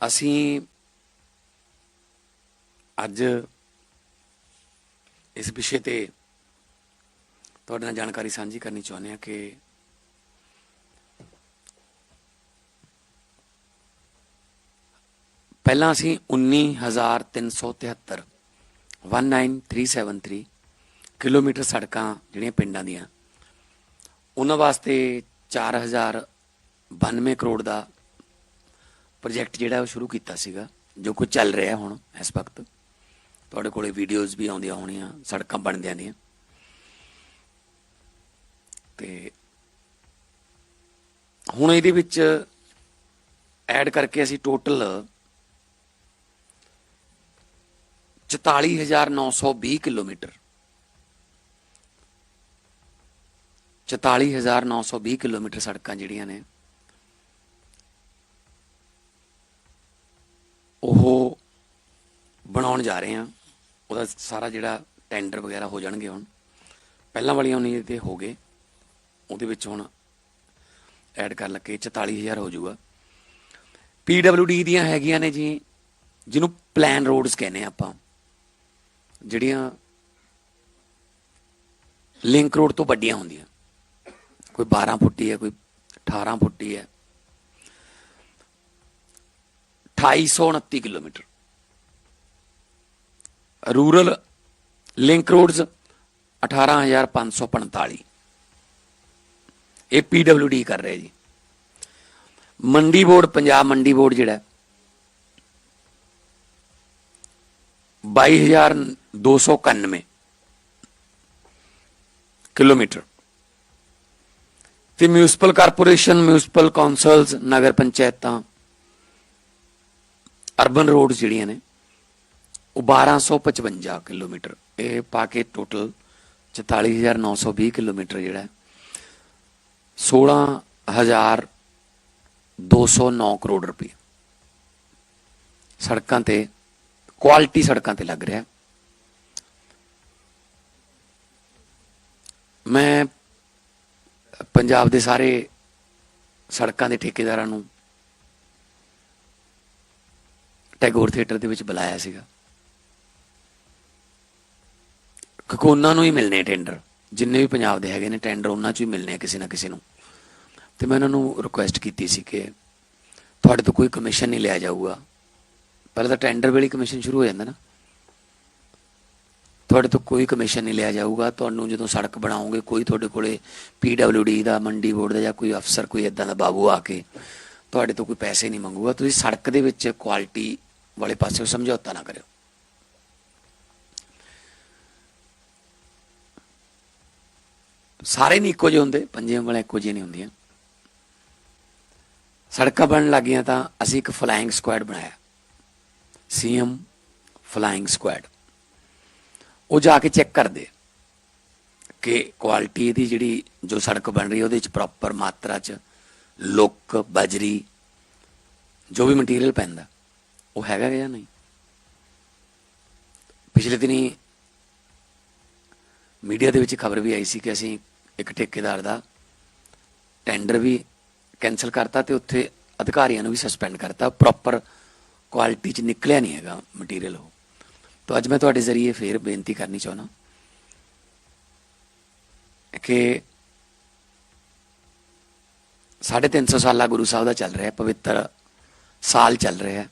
ਅਸੀਂ ਅੱਜ ਇਸ ਵਿਸ਼ੇ ਤੇ ਤੁਹਾਡੇ ਨਾਲ ਜਾਣਕਾਰੀ ਸਾਂਝੀ ਕਰਨੀ ਚਾਹੁੰਦੇ ਹਾਂ ਕਿ ਪਹਿਲਾਂ ਅਸੀਂ 19373 19373 ਕਿਲੋਮੀਟਰ ਸੜਕਾਂ ਜਿਹੜੀਆਂ ਪਿੰਡਾਂ ਦੀਆਂ, ਉਹਨਾਂ ਵਾਸਤੇ 4092 ਕਰੋੜ ਦਾ ਪ੍ਰੋਜੈਕਟ ਜਿਹੜਾ ਉਹ ਸ਼ੁਰੂ ਕੀਤਾ ਸੀਗਾ, ਜੋ ਕੁਝ ਚੱਲ ਰਿਹਾ ਹੁਣ ਇਸ ਵਕਤ, ਤੁਹਾਡੇ ਕੋਲੇ ਵੀਡੀਓਜ਼ ਵੀ ਆਉਂਦੀਆਂ ਹੋਣੀਆਂ, ਸੜਕਾਂ ਬਣਦਿਆਂ ਦੀਆਂ। ਤੇ ਹੁਣ ਇਹਦੇ ਵਿੱਚ ਐਡ ਕਰਕੇ ਅਸੀਂ ਟੋਟਲ 44920 ਕਿਲੋਮੀਟਰ। 44920 ਕਿਲੋਮੀਟਰ ਸੜਕਾਂ ਜਿਹੜੀਆਂ ਨੇ ਉਹ ਬਣਾਉਣ ਜਾ ਰਹੇ ਆ ਉਹਦਾ ਸਾਰਾ ਜਿਹੜਾ ਟੈਂਡਰ ਵਗੈਰਾ ਹੋ ਜਾਣਗੇ ਹੁਣ। ਪਹਿਲਾਂ ਵਾਲੀਆਂ ਉਹਨੇ ਤੇ ਹੋ ਗਏ। ਉਹਦੇ ਵਿੱਚ ਹੁਣ ਐਡ ਕਰ ਲੱਗੇ 44000 ਹੋ ਜਾਊਗਾ। ਡੀ ਦੀਆਂ ਹੈਗੀਆਂ ਨੇ ਜੀ, ਜਿਹਨੂੰ ਪਲਾਨ ਰੋਡਸ ਕਹਿੰਦੇ ਆ ਆਪਾਂ। ਜਿਹੜੀਆਂ ਲਿੰਕ ਰੋਡ ਤੋਂ ਵੱਡੀਆਂ ਹੁੰਦੀਆਂ। ਕੋਈ 12 ਫੁੱਟੀ ਹੈ, ਕੋਈ 18 ਫੁੱਟੀ ਹੈ। 2829 ਕਿਲੋਮੀਟਰ ਰੂਰਲ ਲਿੰਕ ਰੋਡਸ 18545 ਇਹ ਡੀ ਕਰ ਰਿਹਾ ਜੀ ਮੰਡੀ ਬੋਰਡ ਪੰਜਾਬ ਮੰਡੀ ਬੋਰਡ ਜਿਹੜਾ ਹੈ, 22291 ਕਿਲੋਮੀਟਰ ਤੇ ਮਿਊਨਿਸਪਲ ਕਾਰਪੋਰੇਸ਼ਨ ਮਿਊਨਿਸਪਲ ਕਾਉਂਸਲਸ ਨਗਰ ਪੰਚਾਇਤਾਂ ਅਰਬਨ ਰੋਡ ਜਿਹੜੀਆਂ ਨੇ, ਉਹ 1255 ਕਿਲੋਮੀਟਰ। ਇਹ ਪਾ ਕੇ ਟੋਟਲ 44920 ਕਿਲੋਮੀਟਰ ਜਿਹੜਾ ਹੈ। 16209 ਕਰੋੜ ਰੁਪਏ ਸੜਕਾਂ ਤੇ, ਕੁਆਲਿਟੀ ਸੜਕਾਂ ਤੇ ਲੱਗ ਰਿਹਾ ਮੈਂ ਪੰਜਾਬ ਦੇ ਸਾਰੇ ਸੜਕਾਂ ਦੇ ਠੇਕੇਦਾਰਾਂ ਨੂੰ ਟੈਗੋਰ ਥੀਏਟਰ ਦੇ ਵਿੱਚ ਬੁਲਾਇਆ ਸੀਗਾ। ਕਿਉਂਕਿ ਉਹਨਾਂ ਨੂੰ ਹੀ ਮਿਲਨੇ ਟੈਂਡਰ ਜਿੰਨੇ ਵੀ ਪੰਜਾਬ ਦੇ ਹੈਗੇ ਨੇ ਟੈਂਡਰ ਉਹਨਾਂ 'ਚ ਹੀ ਮਿਲਨੇ ਆ ਕਿਸੇ ਨਾ ਕਿਸੇ ਨੂੰ। ਤੇ ਮੈਂ ਉਹਨਾਂ ਨੂੰ ਰਿਕੁਐਸਟ ਕੀਤੀ ਸੀ ਕਿ ਤੁਹਾਡੇ ਤੋਂ ਕੋਈ ਕਮਿਸ਼ਨ ਨਹੀਂ ਲਿਆ ਜਾਊਗਾ। ਪਹਿਲਾਂ ਤਾਂ ਟੈਂਡਰ ਵੇਲੇ ਕਮਿਸ਼ਨ ਸ਼ੁਰੂ ਹੋ ਜਾਂਦਾ ਨਾ। ਤੁਹਾਡੇ ਤੋਂ ਕੋਈ ਕਮਿਸ਼ਨ ਨਹੀਂ ਲਿਆ ਜਾਊਗਾ। ਤੁਹਾਨੂੰ ਜਦੋਂ ਸੜਕ ਬਣਾਓਗੇ, ਕੋਈ ਤੁਹਾਡੇ ਕੋਲੇ ਡੀ ਦਾ, ਮੰਡੀ ਬੋਰਡ ਦਾ ਜਾਂ ਕੋਈ ਅਫਸਰ ਕੋਈ ਇਦਾਂ ਦਾ ਬਾਬੂ ਆ ਕੇ ਤੁਹਾਡੇ ਤੋਂ ਕੋਈ ਪੈਸੇ ਨਹੀਂ ਮੰਗੂਗਾ। ਤੁਸੀਂ ਸੜਕ ਦੇ ਵਿੱਚ ਕੁਆਲਿਟੀ ਵਾਲੇ ਪਾਸੇ ਸਮਝੌਤਾ ਨਾ ਕਰਿਓ। ਸਾਰੇ ਨਹੀਂ ਇੱਕੋ ਜਿਹੇ ਹੁੰਦੇ ਪੰਜੇ ਉਂਗਲਾਂ ਇੱਕੋ ਜਿਹੀਆਂ ਨਹੀਂ ਹੁੰਦੀਆਂ। ਸੜਕਾਂ ਬਣਨ ਲੱਗੀਆਂ ਤਾਂ ਅਸੀਂ ਇੱਕ ਫਲਾਈਂਗ ਸਕੁਐਡ ਬਣਾਇਆ। ਸੀਐਮ ਫਲਾਈਂਗ ਸਕੁਐਡ ਉਹ ਜਾ ਕੇ ਚੈੱਕ ਕਰਦੇ ਕਿ ਕੁਆਲਿਟੀ ਇਹਦੀ ਜਿਹੜੀ ਜੋ ਸੜਕ ਬਣ ਰਹੀ ਉਹਦੇ ਵਿੱਚ ਪ੍ਰੋਪਰ ਮਾਤਰਾ ਚ ਲੁੱਕ, ਬਜਰੀ, ਜੋ ਵੀ ਮਟੀਰੀਅਲ ਪੈਂਦਾ। ਉਹ ਹੈਗਾ ਜਾਂ ਨਹੀਂ? ਪਿਛਲੇ ਦਿਨੀ ਮੀਡੀਆ ਦੇ ਵਿੱਚ ਖਬਰ ਵੀ ਆਈ ਸੀ ਕਿ ਅਸੀਂ ਇੱਕ ਠੇਕੇਦਾਰ ਦਾ ਟੈਂਡਰ ਵੀ ਕੈਨਸਲ ਕਰਤਾ ਤੇ ਉੱਥੇ ਅਧਿਕਾਰੀਆਂ ਨੂੰ ਵੀ ਸਸਪੈਂਡ ਕਰਤਾ। ਪ੍ਰੋਪਰ ਕੁਆਲਿਟੀ ਚ ਨਿਕਲਿਆ ਨਹੀਂ ਹੈਗਾ ਮਟੀਰੀਅਲ ਉਹ। ਤਾਂ ਅੱਜ ਮੈਂ ਤੁਹਾਡੇ ਜ਼ਰੀਏ ਫੇਰ ਬੇਨਤੀ ਕਰਨੀ ਚਾਹੁੰਦਾ ਕਿ 350 ਸਾਲਾ ਗੁਰੂ ਸਾਹਿਬ ਦਾ ਚੱਲ ਰਿਹਾ, ਪਵਿੱਤਰ ਸਾਲ ਚੱਲ ਰਿਹਾ।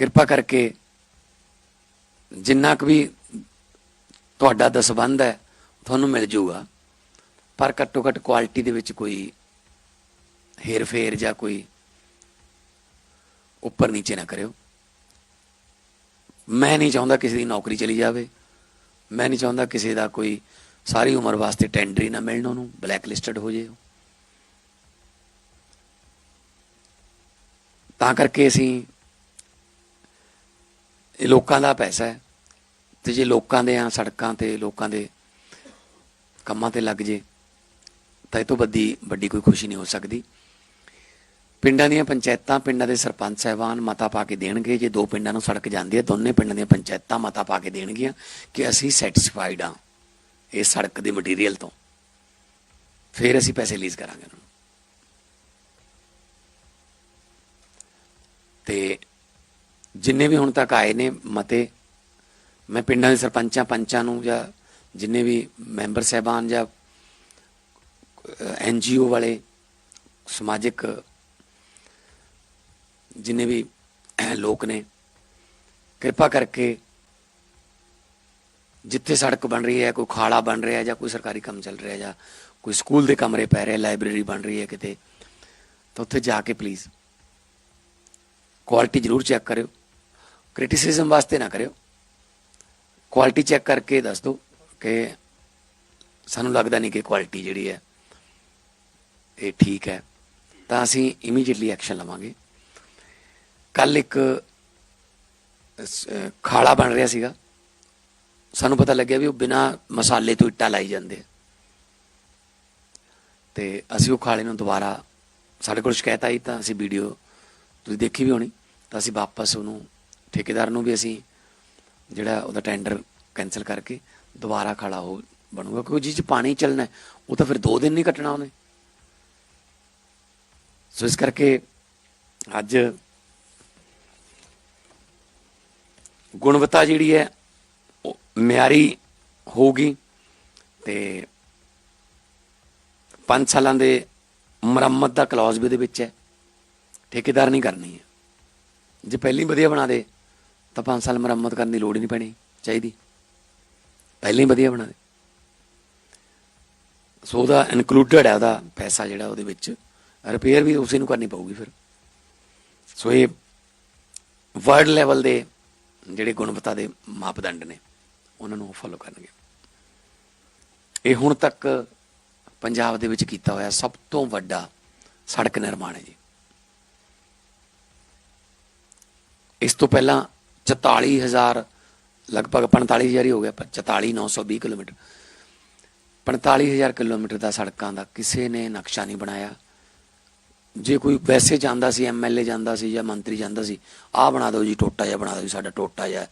ਕਿਰਪਾ ਕਰਕੇ ਜਿੰਨਾ ਕੁ ਵੀ ਤੁਹਾਡਾ ਦਸਬੰਦ ਹੈ, ਤੁਹਾਨੂੰ ਮਿਲ ਜਾਊਗਾ ਪਰ ਘੱਟੋ ਘੱਟ ਕੁਆਲਿਟੀ ਦੇ ਵਿੱਚ ਕੋਈ ਹੇਰ ਫੇਰ ਜਾਂ ਕੋਈ ਉੱਪਰ ਨੀਚੇ ਨਾ ਕਰਿਓ। ਮੈਂ ਨਹੀਂ ਚਾਹੁੰਦਾ ਕਿਸੇ ਦੀ ਨੌਕਰੀ ਚਲੀ ਜਾਵੇ। ਮੈਂ ਨਹੀਂ ਚਾਹੁੰਦਾ ਕਿਸੇ ਦਾ ਕੋਈ ਸਾਰੀ ਉਮਰ ਵਾਸਤੇ ਟੈਂਡਰ ਹੀ ਨਾ ਮਿਲਣ ਉਹਨੂੰ ਬਲੈਕ ਲਿਸਟਡ ਹੋ ਜੇ ਤਾਂ ਕਰਕੇ ਅਸੀਂ ਇਹ ਲੋਕਾਂ ਦਾ ਪੈਸਾ ਹੈ। ਤੇ ਜੇ ਲੋਕਾਂ ਦੇ ਆ ਸੜਕਾਂ ਤੇ, ਲੋਕਾਂ ਦੇ ਕੰਮਾਂ ਤੇ ਲੱਗ ਜੇ, ਤਾਂ ਇਹ ਤੋਂ ਵੱਡੀ ਵੱਡੀ ਕੋਈ ਖੁਸ਼ੀ ਨਹੀਂ ਹੋ ਸਕਦੀ। ਪਿੰਡਾਂ ਦੀਆਂ ਪੰਚਾਇਤਾਂ ਪਿੰਡਾਂ ਦੇ ਸਰਪੰਚ ਸਹਿਬਾਨ ਮਤਾ ਪਾ ਕੇ ਦੇਣਗੇ। ਜੇ ਦੋ ਪਿੰਡਾਂ ਨੂੰ ਸੜਕ ਜਾਂਦੀ ਹੈ, ਦੋਨੇ ਪਿੰਡਾਂ ਦੀਆਂ ਪੰਚਾਇਤਾਂ ਮਤਾ ਪਾ ਕੇ ਦੇਣਗੀਆਂ ਕਿ ਅਸੀਂ ਸੈਟੀਸਫਾਈਡ ਆ ਇਹ ਸੜਕ ਦੇ ਮਟੀਰੀਅਲ ਤੋਂ। ਫਿਰ ਅਸੀਂ ਪੈਸੇ ਲੀਜ਼ ਕਰਾਂਗੇ ਉਹਨਾਂ ਨੂੰ। ਤੇ ਜਿੰਨੇ ਵੀ ਹੁਣ ਤੱਕ ਆਏ ਨੇ ਮਤੇ, ਮੈਂ ਪਿੰਡਾਂ ਦੇ ਸਰਪੰਚਾਂ, ਪੰਚਾਂ ਨੂੰ ਜਾਂ ਜਿੰਨੇ ਵੀ ਮੈਂਬਰ ਸਹਿਬਾਨ ਜਾਂ ਐਨ ਐਨਜੀਓ ਵਾਲੇ, ਸਮਾਜਿਕ, ਜਿੰਨੇ ਵੀ ਲੋਕ ਨੇ, ਕਿਰਪਾ ਕਰਕੇ ਜਿੱਥੇ ਸੜਕ ਬਣ ਰਹੀ ਹੈ, ਕੋਈ ਖਾਲਾ ਬਣ ਰਿਹਾ ਜਾਂ ਕੋਈ ਸਰਕਾਰੀ ਕੰਮ ਚੱਲ ਰਿਹਾ ਜਾਂ ਕੋਈ ਸਕੂਲ ਦੇ ਕਮਰੇ ਪੈ ਰਹੇ, ਲਾਇਬ੍ਰੇਰੀ ਬਣ ਰਹੀ ਹੈ ਕਿਤੇ, ਤਾਂ ਉੱਥੇ ਜਾ ਕੇ ਪਲੀਜ਼ ਕੁਆਲਿਟੀ ਜ਼ਰੂਰ ਚੈੱਕ ਕਰਿਓ। ਕ੍ਰਿਟਿਸਿਜ਼ਮ ਵਾਸਤੇ ਨਾ ਕਰਿਓ। ਕੁਆਲਿਟੀ ਚੈੱਕ ਕਰਕੇ ਦੱਸ ਦਿਓ ਕਿ ਸਾਨੂੰ ਲੱਗਦਾ ਨਹੀਂ ਕਿ ਕੁਆਲਿਟੀ ਜਿਹੜੀ ਹੈ, ਇਹ ਠੀਕ ਹੈ। ਤਾਂ ਅਸੀਂ ਇਮੀਡੀਏਟਲੀ ਐਕਸ਼ਨ ਲਵਾਂਗੇ। ਕੱਲ ਇੱਕ ਖਾਲਾ ਬਣ ਰਿਹਾ ਸੀਗਾ। ਸਾਨੂੰ ਪਤਾ ਲੱਗਿਆ ਵੀ ਉਹ ਬਿਨਾ ਮਸਾਲੇ ਤੋਂ ਇੱਟਾਂ ਲਾਈ ਜਾਂਦੇ ਆ। ਤੇ ਅਸੀਂ ਉਹ ਖਾਲੇ ਨੂੰ ਦੁਬਾਰਾ ਸਾਡੇ ਕੋਲ ਸ਼ਿਕਾਇਤ ਆਈ ਤਾਂ ਅਸੀਂ ਵੀਡੀਓ ਤੁਸੀਂ ਦੇਖੀ ਵੀ ਹੋਣੀ। ਤਾਂ ਅਸੀਂ ਵਾਪਸ ਉਹਨੂੰ ਠੇਕੇਦਾਰ ਨੂੰ ਵੀ ਅਸੀਂ ਜਿਹੜਾ ਉਹਦਾ ਟੈਂਡਰ ਕੈਨਸਲ ਕਰਕੇ ਦੁਬਾਰਾ ਖਾਲਾ ਉਹ ਬਣੂਗਾ, ਕਿਉਂਕਿ ਜਿਸ ਚ ਪਾਣੀ ਚੱਲਣਾ ਉਹ ਤਾਂ ਫਿਰ 2 ਦਿਨ ਨਹੀਂ ਕੱਟਣਾ ਉਹਨੇ। ਸੋ ਇਸ ਕਰਕੇ ਅੱਜ ਗੁਣਵੱਤਾ ਜਿਹੜੀ ਹੈ, ਉਹ ਮਿਆਰੀ ਹੋਊਗੀ ਤੇ 5 ਸਾਲਾਂ ਦੇ ਮੁਰੰਮਤ ਦਾ ਕਲੌਜ਼ ਵੀ ਉਹਦੇ ਵਿੱਚ ਹੈ। ਠੇਕੇਦਾਰ ਨਹੀਂ ਕਰਨੀ ਹੈ। ਜੇ ਪਹਿਲੀ ਵਧੀਆ ਬਣਾ ਦੇ ਤਾਂ 5 ਸਾਲ ਮੁਰੰਮਤ ਕਰਨ ਦੀ ਲੋੜ ਹੀ ਨਹੀਂ ਪੈਣੀ, ਚਾਹੀਦੀ। ਪਹਿਲਾਂ ਹੀ ਵਧੀਆ ਬਣਾ ਦੇ। ਸੋ ਉਹਦਾ ਇਨਕਲੂਡਡ ਹੈ ਉਹਦਾ ਪੈਸਾ ਜਿਹੜਾ ਉਹਦੇ ਵਿੱਚ। ਰਿਪੇਅਰ ਵੀ ਉਸੇ ਨੂੰ ਕਰਨੀ ਪਊਗੀ ਫਿਰ। ਸੋ ਇਹ ਵਰਲਡ ਲੈਵਲ ਦੇ ਜਿਹੜੇ ਗੁਣਵੱਤਾ ਦੇ ਮਾਪਦੰਡ ਨੇ, ਉਹਨਾਂ ਨੂੰ ਫੋਲੋ ਕਰਨਗੇ। ਇਹ ਹੁਣ ਤੱਕ ਪੰਜਾਬ ਦੇ ਵਿੱਚ ਕੀਤਾ ਹੋਇਆ ਸਭ ਤੋਂ ਵੱਡਾ ਸੜਕ ਨਿਰਮਾਣ ਹੈ ਜੀ। ਇਸ ਤੋਂ ਪਹਿਲਾਂ 44000 ਲਗਭਗ 45000 ਹੀ ਹੋ ਗਿਆ ਪਰ 44920 ਕਿਲੋਮੀਟਰ। 45000 ਕਿਲੋਮੀਟਰ ਦਾ ਸੜਕਾਂ ਦਾ ਕਿਸੇ ਨੇ ਨਕਸ਼ਾ ਨਹੀਂ ਬਣਾਇਆ। ਜੇ ਕੋਈ ਵੈਸੇ ਜਾਂਦਾ ਸੀ ਐਮਐਲਏ ਜਾਂਦਾ ਸੀ ਜਾਂ ਮੰਤਰੀ ਜਾਂਦਾ ਸੀ, ਆਹ ਬਣਾ ਦਿਓ ਜੀ, ਟੋਟਾ ਜਿਹਾ ਬਣਾ ਦਿਓ ਜੀ, ਸਾਡਾ ਟੋਟਾ ਜਿਹਾ।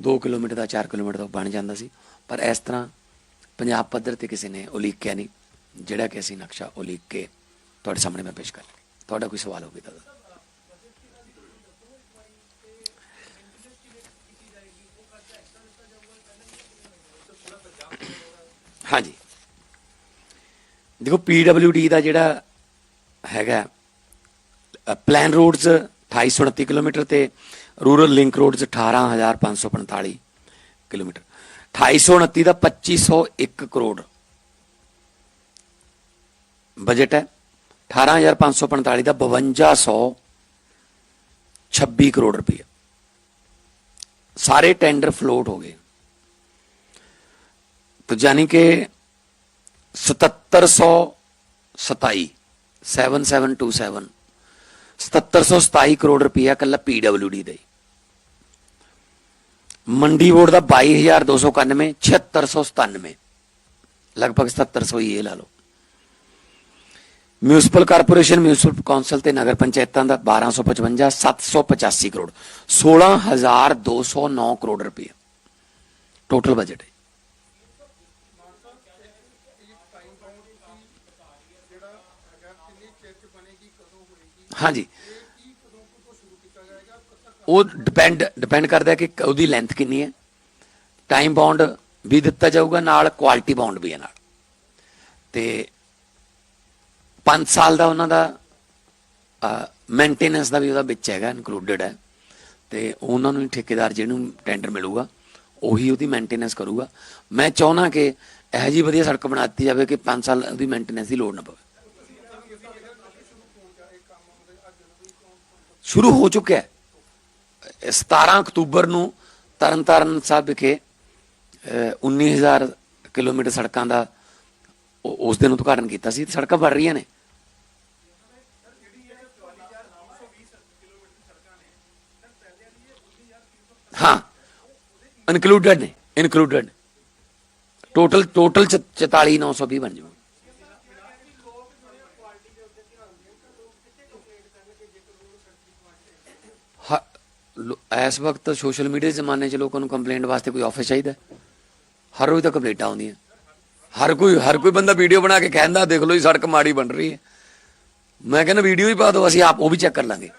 2 ਕਿਲੋਮੀਟਰ ਦਾ 4 ਕਿਲੋਮੀਟਰ ਦਾ ਬਣ ਜਾਂਦਾ ਸੀ। ਪਰ ਇਸ ਤਰ੍ਹਾਂ ਪੰਜਾਬ ਪੱਧਰ ਤੇ ਕਿਸੇ ਨੇ ਉਲੀਕਿਆ ਨਹੀਂ, ਜਿਹੜਾ ਕਿ ਅਸੀਂ ਨਕਸ਼ਾ ਉਲੀਕ ਕੇ ਤੁਹਾਡੇ ਸਾਹਮਣੇ ਮੈਂ ਪੇਸ਼ ਕਰ ਲਿਆ ਤੁਹਾਡਾ ਕੋਈ ਸਵਾਲ ਹੋਵੇ ਤਾਂ ਹਾਂਜੀ। ਦੇਖੋ ਪੀਡਬਲਯੂਡੀ ਦਾ ਜਿਹੜਾ ਹੈਗਾ ਪਲਾਨ ਰੋਡਸ 2829 ਕਿਲੋਮੀਟਰ ਤੇ ਰੂਰਲ ਲਿੰਕ ਰੋਡਸ 18545 ਕਿਲੋਮੀਟਰ। 2829 ਦਾ 2501 ਕਰੋੜ ਬਜਟ ਹੈ। 18545 ਦਾ 5226 ਕਰੋੜ ਰੁਪਏ ਸਾਰੇ ਟੈਂਡਰ ਫਲੋਟ ਹੋ ਗਏ। तो यानी कि 7727 7727 7727 ਕਰੋੜ ਰੁਪਇਆ ਕੱਲਾ ਪੀਡਬਲਯੂਡੀ ਦਾ ਹੀ ਮੰਡੀ ਬੋਰਡ ਦਾ 22291 7697 ਲਗਭਗ 7700 ਹੀ ਇਹ ਲਾ ਲਓ ਮਿਊਨਿਸਪਲ ਕਾਰਪੋਰੇਸ਼ਨ ਮਿਊਨਿਸਪਲ ਕੌਂਸਲ ਤੇ ਨਗਰ ਪੰਚਾਇਤਾਂ ਦਾ 1255 785 ਕਰੋੜ 16209 ਕਰੋੜ ਰੁਪਏ ਟੋਟਲ ਬਜਟ ਹੈ ਹਾਂਜੀ। ਉਹ ਡਿਪੈਂਡ ਡਿਪੈਂਡ ਕਰਦਾ ਕਿ ਉਹਦੀ ਲੈਂਥ ਕਿੰਨੀ ਹੈ। ਟਾਈਮ ਬਾਉਂਡ ਵੀ ਦਿੱਤਾ ਜਾਊਗਾ ਨਾਲ ਕੁਆਲਿਟੀ ਬਾਉਂਡ ਵੀ ਹੈ ਨਾਲ। ਤੇ 5 ਸਾਲ ਦਾ ਉਹਨਾਂ ਦਾ ਮੇਨਟੇਨੈਂਸ ਦਾ ਵੀ ਉਹਦਾ ਵਿੱਚ ਹੈਗਾ ਇਨਕਲੂਡਡ ਹੈ। ਤੇ ਉਹਨਾਂ ਨੂੰ ਠੇਕੇਦਾਰ ਜਿਹਨੂੰ ਟੈਂਡਰ ਮਿਲੂਗਾ, ਉਹੀ ਉਹਦੀ ਮੇਨਟੇਨੈਂਸ ਕਰੂਗਾ। ਮੈਂ ਚਾਹੁੰਦਾ ਕਿ ਇਹੋ ਜੀ ਵਧੀਆ ਸੜਕ ਬਣਾ ਦਿੱਤੀ ਜਾਵੇ ਕਿ 5 ਸਾਲ ਉਹਦੀ ਮੇਨਟੇਨੈਂਸ ਦੀ ਲੋੜ ਨਾ ਪਵੇ। ਸ਼ੁਰੂ ਹੋ ਚੁੱਕਿਆ ਹੈ। 17 ਅਕਤੂਬਰ ਨੂੰ ਤਰਨਤਾਰਨ ਸਾਹਿਬ ਵਿਖੇ ਅਹ, 19000 ਕਿਲੋਮੀਟਰ ਸੜਕਾਂ ਦਾ ਉਸ ਦਿਨ ਉਦਘਾਟਨ ਕੀਤਾ ਸੀ ਸੜਕਾਂ ਬਣ ਰਹੀਆਂ ਨੇ। ਹਾਂ ਇਨਕਲੂਡਡ ਨੇ ਇਨਕਲੂਡਡ ਟੋਟਲ ਟੋਟਲ 44920 ਬਣ ਜਾਊ। ਹ- ਲੋ- ਇਸ ਵਕਤ ਸੋਸ਼ਲ ਮੀਡੀਆ ਦੇ ਜ਼ਮਾਨੇ 'ਚ ਲੋਕਾਂ ਨੂੰ ਕੰਪਲੇਂਟ ਵਾਸਤੇ ਕੋਈ ਆਫਿਸ ਚਾਹੀਦਾ? ਹਰ ਰੋਜ਼ ਤਾਂ ਕੰਪਲੇਂਟਾਂ ਆਉਂਦੀਆਂ। ਹਰ ਕੋਈ ਹਰ ਕੋਈ ਬੰਦਾ ਵੀਡੀਓ ਬਣਾ ਕੇ ਕਹਿੰਦਾ, ਦੇਖ ਲਓ ਜੀ, ਸੜਕ ਮਾੜੀ ਬਣ ਰਹੀ ਹੈ। ਮੈਂ ਕਹਿੰਦਾ, ਵੀਡੀਓ ਹੀ ਪਾ ਦਿਓ, ਅਸੀਂ ਆਪ ਉਹ ਵੀ ਚੈੱਕ ਕਰ ਲਾਂਗੇ।